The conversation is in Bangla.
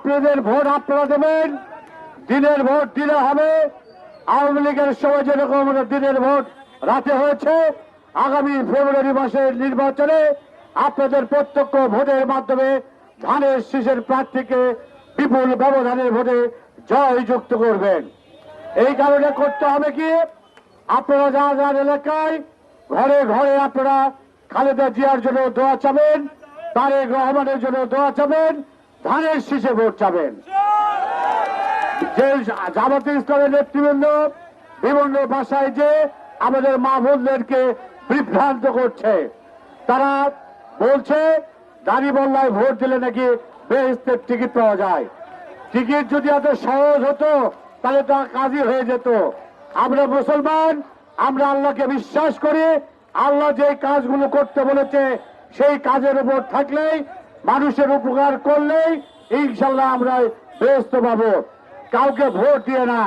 আপনাদের ভোট আপনারা দেবেন, দিনের ভোট দিলে হবে। আওয়ামী লীগের সময় যেরকম দিনের ভোট রাতে হয়েছে, আগামী ফেব্রুয়ারি মাসের নির্বাচনে আপনাদের প্রত্যক্ষ ভোটের মাধ্যমে ধানের শীষের প্রার্থীকে বিপুল ব্যবধানের ভোটে জয়যুক্ত করবেন। এই কারণে করতে হবে কি? আপনারা যার যার এলাকায় ঘরে ঘরে আপনারা খালেদা জিয়ার জন্য দোয়া চাবেন, তারেক রহমানের জন্য দোয়া চাবেন ধানের শীষে ভোট চাবেন। যে জামাতে ইসলামের নেতৃবৃন্দ, বিভিন্ন ভাষায় যে আমাদের মা বোনদেরকে বিভ্রান্ত করছে, তারা বলছে দাঁড়িবল্লায় ভোট দিলে নাকি বেহেস্তের টিকিট পাওয়া যায়। টিকিট যদি এত সহজ হতো, তাহলে তো কাজই হয়ে যেত। আমরা মুসলমান, আমরা আল্লাহকে বিশ্বাস করি, আল্লাহ যে কাজগুলো করতে বলেছে, সেই কাজের উপর থাকলেই মানুষের উপকার করলেই ইনশাল্লাহ আমরা ব্যস্ত পাবো। কাউকে ভোট দিয়ে না।